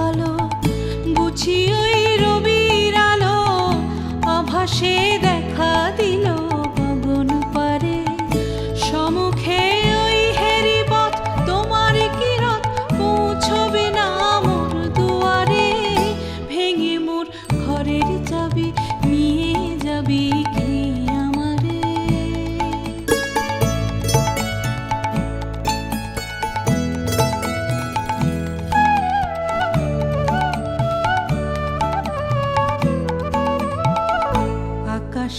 halo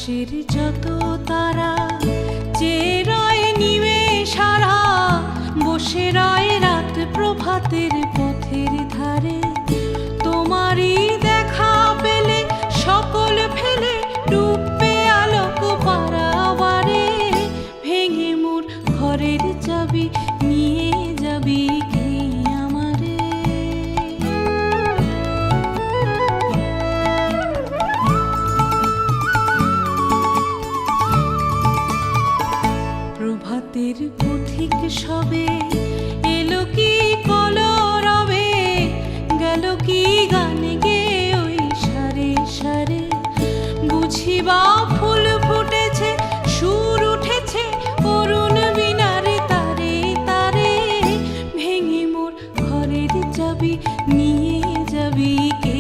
আকাশের যত তারা ঠিক সবে? এলো কি রবে গেল কি গান গে ওই সারে সারে? বুঝিবা ফুল ফুটেছে, সুর উঠেছে অরুণ বিনারে তারে তারে। ভেঙে মোর ঘরের যাবি নিয়ে যাবি কে